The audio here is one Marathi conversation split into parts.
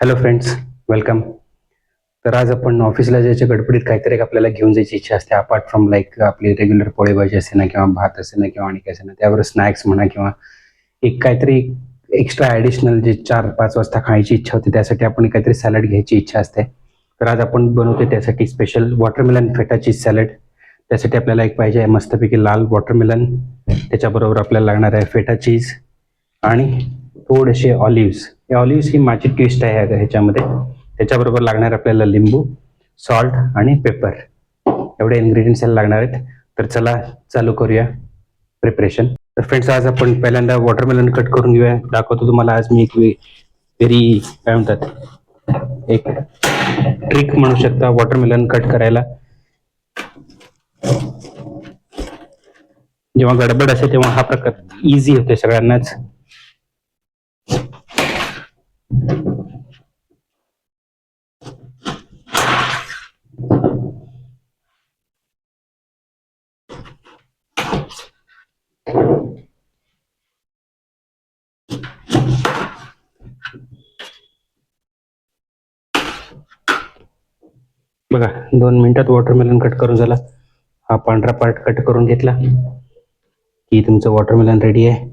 हॅलो फ्रेंड्स वेलकम तर आज आपण ऑफिसला जायच्या गडबडीत काहीतरी एक आपल्याला घेऊन जायची इच्छा असते. अपार्ट फ्रॉम लाईक आपली रेग्युलर पोळी भाजी असे ना किंवा भात असे ना किंवा आणि काय ना त्यावर स्नॅक्स म्हणा किंवा एक काहीतरी एक्स्ट्रा ॲडिशनल जे चार पाच वाजता खायची इच्छा होती त्यासाठी आपण काहीतरी सॅलड घ्यायची इच्छा असते. तर आज आपण बनवतो त्यासाठी special watermelon feta cheese salad त्यासाठी आपल्याला एक पाहिजे आहे मस्तपैकी लाल वॉटरमेलन त्याच्याबरोबर आपल्याला लागणार आहे फेटा चीज आणि थोडेसे ऑलिव्स ऑलिव्स ही माझी ट्विस्ट आहे ह्याच्यामध्ये. त्याच्याबरोबर लागणार आपल्याला लिंबू सॉल्ट आणि पेपर एवढे इन्ग्रेडियंट्स याला लागणार आहेत. तर चला चालू करूया प्रिपरेशन तर फ्रेंड्स आज आपण पहिल्यांदा वॉटरमेलन कट करून घेऊया. दाखवतो तुम्हाला आज मी एक व्हेरी काय म्हणतात एक ट्रिक म्हणू शकता वॉटरमेलन कट करायला. जेव्हा गडबड असेल तेव्हा हा प्रकार इझी होते सगळ्यांनाच. बघा दोन मिनिटात वॉटरमेलन कट करून झाला. हा पांढरा पार्ट कट करून घेतला. की तुमचं वॉटरमेलन रेडी आहे.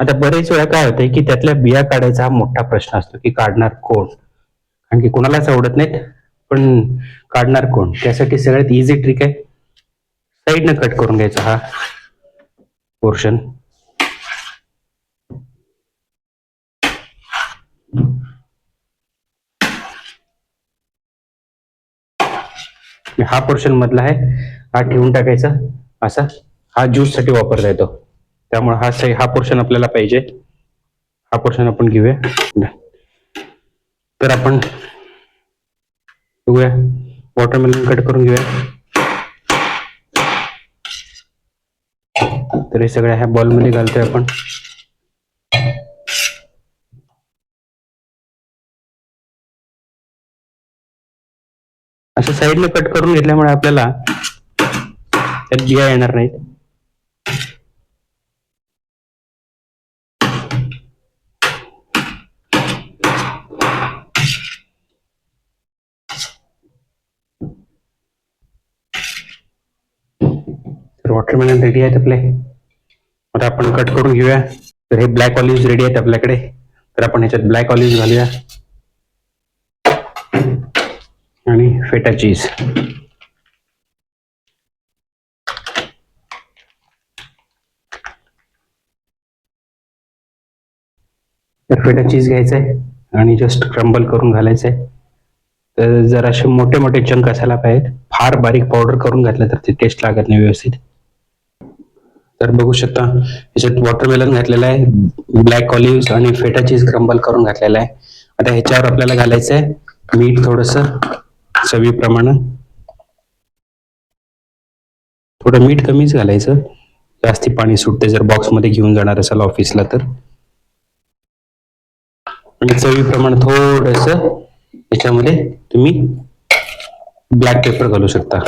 आता बरेच वेळा काय होतंय की त्यातल्या बिया काढायचा हा मोठा प्रश्न असतो की काढणार कोण? कारण की कोणालाच आवडत नाहीत पण काढणार कोण? त्यासाठी सगळ्यात इझी ट्रिक आहे. साईडनं कट करून घ्यायचा हा पोर्शन हा पोर्शन मधला आहे. हा ठेवून टाकायचा. असा. हा ज्यूससाठी वापरता येतो. त्यामुळे हा सही हा पोर्शन आपल्याला पाहिजे. हा पोर्शन आपण घेऊया. तर आपण बघूया. वॉटरमेलन कट करून घेऊया. तर हे सगळ्या ह्या बॉलमध्ये घालतोय आपण. असं साईडने कट करून घेतल्यामुळे आपल्याला त्यात बिया येणार नाहीत. तर वॉटरमेलन रेडी आहेत आपले. आता आपण कट करून घेऊया. तर हे ब्लॅक ऑलिव्ह रेडी आहेत आपल्याकडे. तर आपण ह्याच्यात ब्लॅक ऑलिव्ह घालूया. फेटा चीज. तर फेटा चीज घ्यायचा आहे आणि जस्ट क्रम्बल करून घालायचं आहे तर जर असे मोठे मोठे चंक असायला पाहिजेत. फार बारीक पावडर करून घातलं तर ते टेस्ट लागत नाही व्यवस्थित. तर बघू शकता ह्याच्यात वॉटरमेलन घातलेलं आहे ब्लॅक ऑलिव्ह आणि फेटा चीज क्रम्बल करून घातलेला आहे. आता ह्याच्यावर आपल्याला घालायचं आहे मीठ थोडस. चवीप्रमाणे. थोडं मीठ कमीच घालायचं. जास्ती पाणी सुटते जर बॉक्समध्ये घेऊन जाणार असाल ऑफिसला तर. आणि चवीप्रमाणे थोडस याच्यामध्ये तुम्ही ब्लॅक पेपर घालू शकता.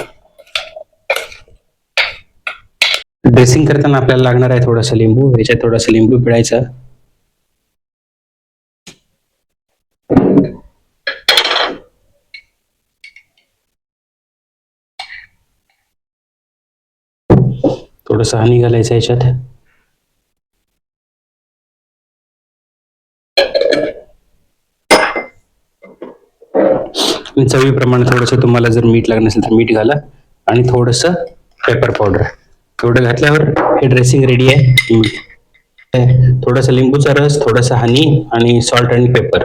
ड्रेसिंग करताना आपल्याला लागणार आहे थोडासा लिंबू. याच्यात थोडासा लिंबू पिळायचा. थोडस हनी घालायचं याच्यात. चवीप्रमाणे थोडस तुम्हाला जर मीठ लागत असेल तर मीठ घाला आणि थोडस पेपर पावडर एवढं घातल्यावर हे ड्रेसिंग रेडी आहे. थोडासा लिंबूचा रस थोडासा हनी आणि सॉल्ट आणि पेपर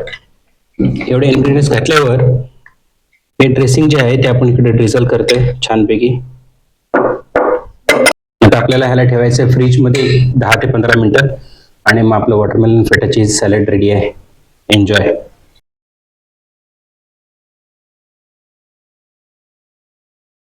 एवढे इन्ग्रेडियंट्स घातल्यावर हे ड्रेसिंग जे आहे ते आपण इकडे ड्रिझल करतोय छानपैकी. आपल्याला ह्याला ठेवायचं फ्रीजमध्ये दहा ते पंधरा मिनिटं. आणि मग आपलं watermelon feta cheese salad ready आहे. एन्जॉय